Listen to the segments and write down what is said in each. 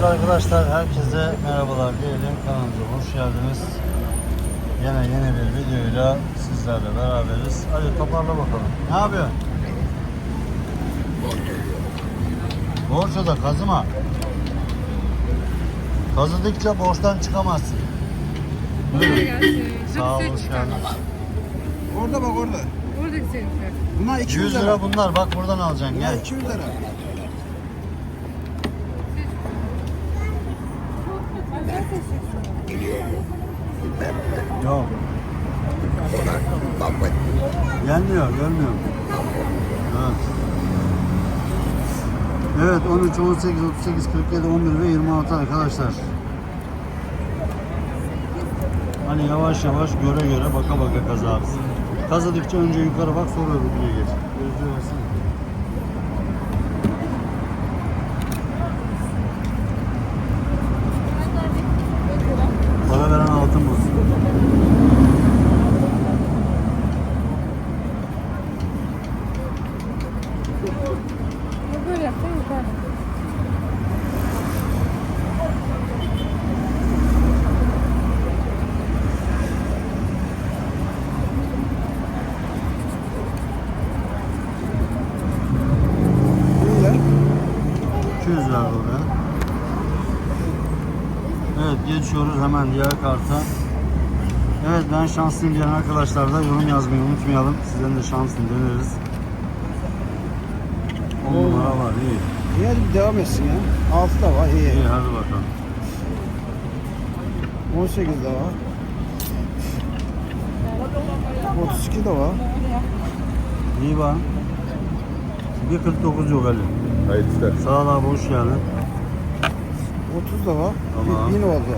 Evet arkadaşlar herkese merhabalar diyelim kanalımıza hoş geldiniz. Yine yeni bir videoyla sizlerle beraberiz. Hadi toparla bakalım. Ne yapıyorsun? Borçoda kazıma. Kazıdıkça borçtan çıkamazsın. Sağ ol, hoş geldin. Orada bak orada. Oradaki seyirciler. Bunlar 200 100 lira. lira bunlar bak buradan alacaksın Bunlar gel. 200 lira. Yok. Gelmiyor, görmüyorum. Evet. Evet 13, 18, 38, 47, 11 ve 26 arkadaşlar. Hani yavaş yavaş göre göre baka baka kazarız. Kazıdıkça önce yukarı bak sonra öbürüne geç. Gözlüğü. Para veren altın bulsun. Ya Böyle yapsan yeter. İyi ya. 200 verdi oraya. Evet geçiyoruz hemen diğer karta. Evet ben şanslıyım diyen arkadaşlar da yorum yazmayı unutmayalım. Sizden de şansını deneriz. 10 Oo. numara var iyi. İyi hadi bir devam etsin ya. 6 da var iyi. İyi hadi bakalım. 18 de var. 32 de var. İyi bak. 1.49 yok Ali. Hayırlı işler. Sağ ol abi hoş geldin. 30 da var. Tamam. 1000 oldu.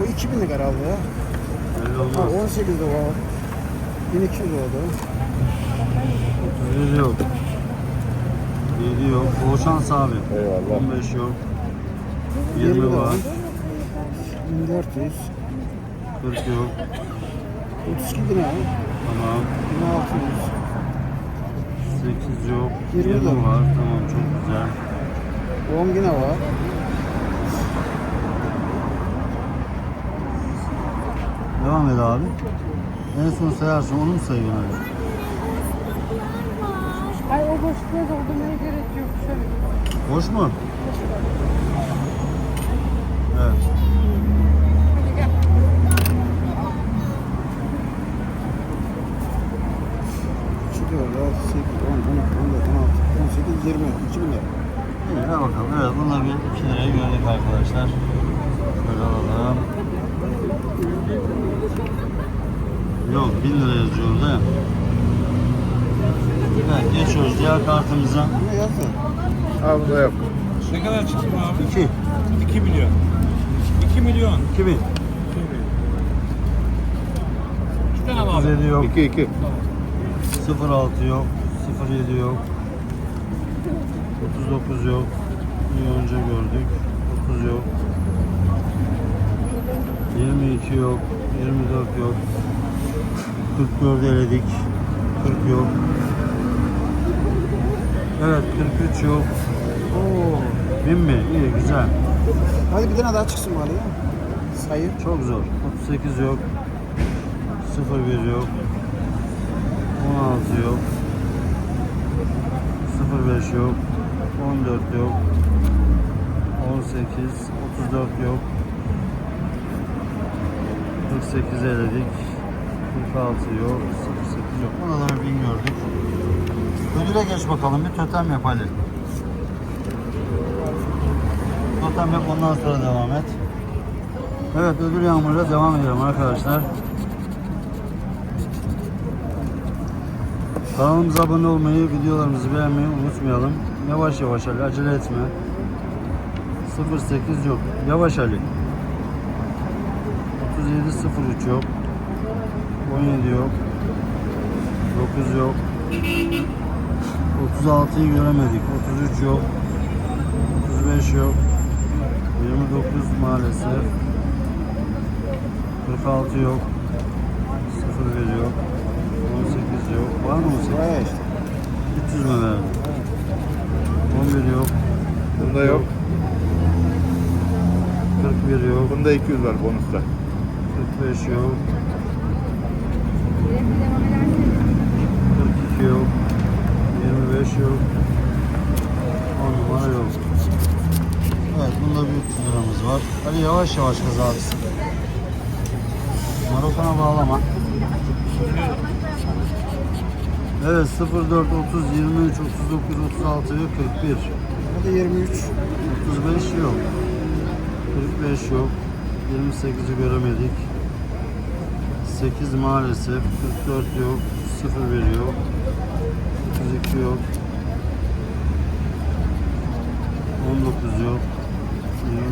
Bu 2000'lik herhalde. Belli Ha, olmaz. 18 de var. 1200 oldu. 37 yok. 7 yok. Bol şans abi. Eyvallah. 15 yok. 20 20 de var. var. 1400. 40 yok. 32 yine var. Tamam. 1600. 8 yok. 20 20 de var. var. Tamam çok güzel. 10 yine var. Devam et abi. En son sayarsın onu mu sayıyorsun abi? Ay o boşluğa doldurmaya gerek yok. Şöyle. Boş mu? Evet. Hadi gel. Çıkıyor ya. 8, 10, 12, 14, 16, 18, 20. 2000 lira. İyi ver bakalım. Evet bunda bir 2 lirayı gördük arkadaşlar. Şöyle alalım. Yok 1000 lira yazıyor orada ya. Evet geçiyoruz diğer kartımıza. Ne? Al bunu da yok. Ne kadar çıksın abi? 2. 2 milyon. 2 milyon. 2000. 2 tane mi abi? 37 yok. 2 2. 06 yok. 07 yok. 39 yok. Bir önce gördük. 30 yok. 22 yok. 24 yok. 44 eledik. 40 yok. Evet 43 yok. Oo, 1000 mi? İyi güzel. Hadi bir tane daha çıksın bari ya. Sayı. Çok zor. 38 yok. 01 yok. 16 yok. 05 yok. 14 yok. 18, 34 yok. 48 eledik. 46 yok. 08 yok. Bin gördük. Ödüle geç bakalım. Bir totem yap Ali. Totem yap ondan sonra devam et. Evet ödül yağmuruyla devam edelim arkadaşlar. Kanalımıza abone olmayı, videolarımızı beğenmeyi unutmayalım. Yavaş yavaş Ali, acele etme. 08 yok. Yavaş Ali. 37 03 yok. 17 yok. 9 yok. 36'yı göremedik. 33 yok. 35 yok. 29 maalesef. 46 yok. 01 yok. 18 yok. Var mı 18? Buraya işte. 300 mü verdi? 11 yok. Bunda yok. 41 yok. Bunda 200 var bonusta. 45 yok. 42 yok. 25 yok. 10 numara yok. Evet bunda bir 300 liramız var. Hadi yavaş yavaş kız abisi. Marokana bağlama. Evet 04 30 23 39 36 ve 41. Hadi 23. 35 yok. 45 yok. 28'i göremedik. 8 maalesef. 44 yok. 01 yok. 32 yok. 19 yok.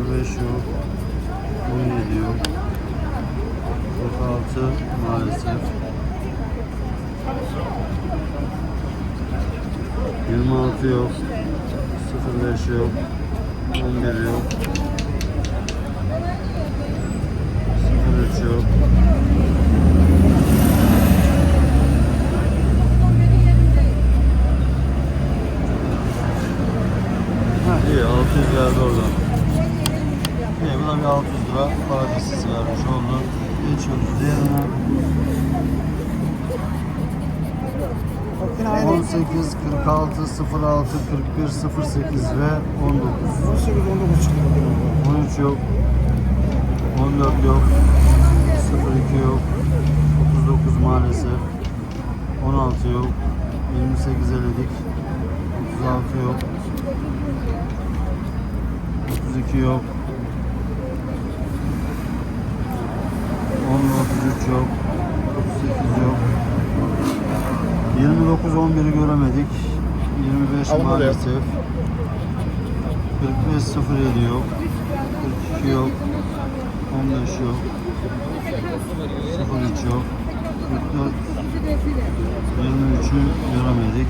25 yok. 17 yok. 46 maalesef. 26 yok. 05 yok. 11 yok. 03 yok. 48 46 06 41 08 ve 19. 18 19 çıktı. 13 yok. 14 yok. 02 yok. 39 maalesef. 16 yok. 28 eledik. 36 yok. 32 yok. 10 33 yok. 29 11'i göremedik. 25 Alın buraya. maalesef. 45 07 yok. 42 yok. 15 yok. 03 yok. 44 23'ü göremedik.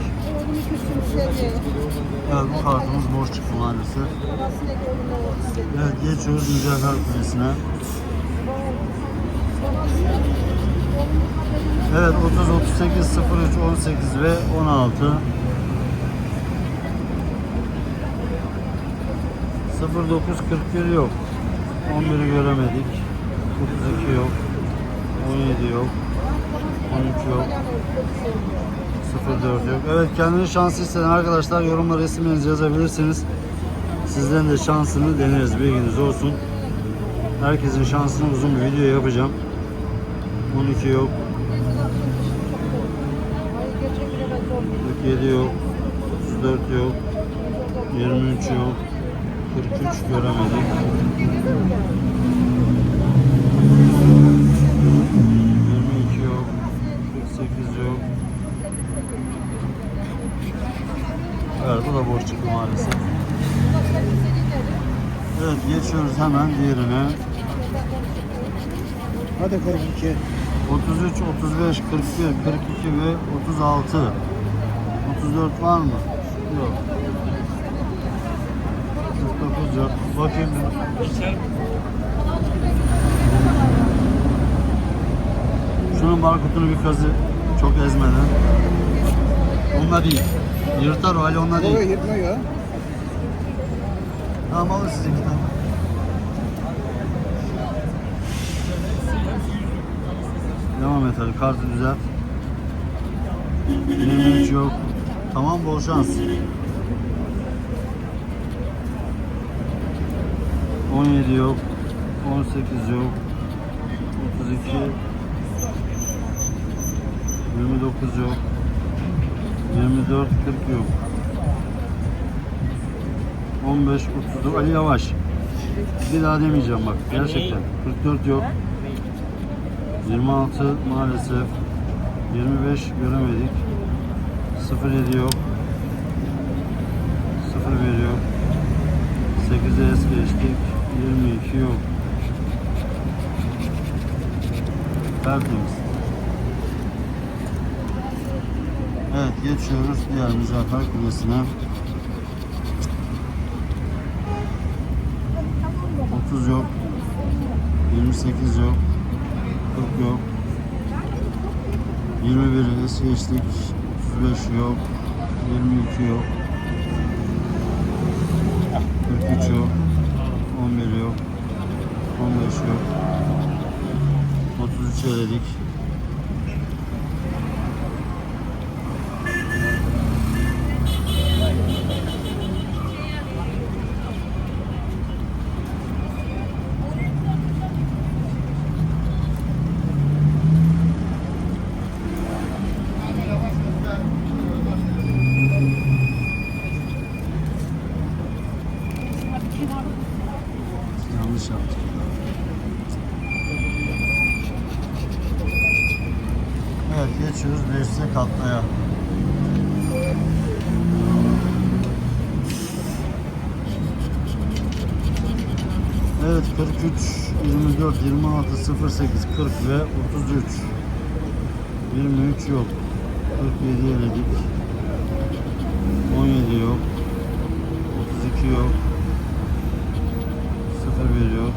Evet bu kartımız boş çıktı maalesef. Evet geçiyoruz mücadele kulesine. Evet 30, 38, 03, 18 ve 16. 09, 41 yok. 11'i göremedik. 32 yok. 17 yok. 13 yok. 04 yok. Evet kendini şanslı hisseden arkadaşlar yorumlara isimlerinizi yazabilirsiniz. Sizlerin de şansını deneriz bilginiz olsun. Herkesin şansını uzun bir video yapacağım. 12 yok. 47 yok. 34 yok. 23 yok. 43 göremedik. 22 yok. 48 yok. Evet bu da boş çıktı maalesef. Evet geçiyoruz hemen diğerine. Hadi 42. 33, 35, 41, 42 ve 36. 34 var mı? Yok. 49 yok. Bakayım. Şunun barkodunu bir kazı çok ezmeden. Onunla değil. Yırtar o hali onunla değil. yetmiyor ya. Tamam alın siz iki tane. Devam et hadi kartı düzelt. 23 yok. Tamam bol şans. 17 yok. 18 yok. 32 29 yok. 24 40 yok. 15 30 Ali Yavaş. Bir daha demeyeceğim bak gerçekten. 44 yok. 26 maalesef. 25 göremedik. 07 yok. 01 yok. 8'e es geçtik. 22 yok. Tertemiz. Evet geçiyoruz diğer mücadele kulesine. 30 yok. 28 yok. 40 yok. 21 es geçtik. 35 yok. 22 yok. 43 yok. 11 yok. yok. 33 eledik. Yanlış yaptık. Evet geçiyoruz Beşte katlaya. Evet 43, 24, 26, 08, 40 ve 33. 23 yok. 47 eledik. 17 yok. 32 yok. 01 yok.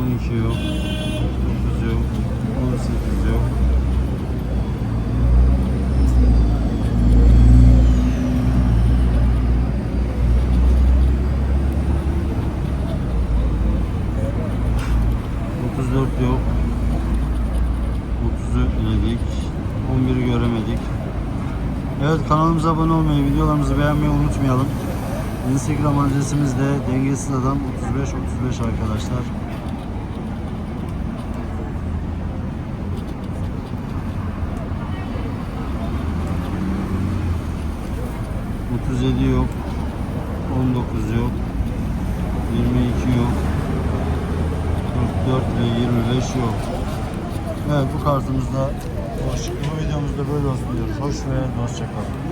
12 yok. 9 yok. 18 yok. Dört yok. Otuzu eledik. On biri göremedik. Evet kanalımıza abone olmayı, videolarımızı beğenmeyi unutmayalım. Instagram adresimiz de dengesiz adam 35 35 arkadaşlar. Otuz yedi yok, on dokuz yok, yirmi iki yok, kırk dört ve yirmi beş yok. Evet bu kartımızda boş. Bu videomuzda böyle olsun diyoruz. Hoş ve hoşçakalın.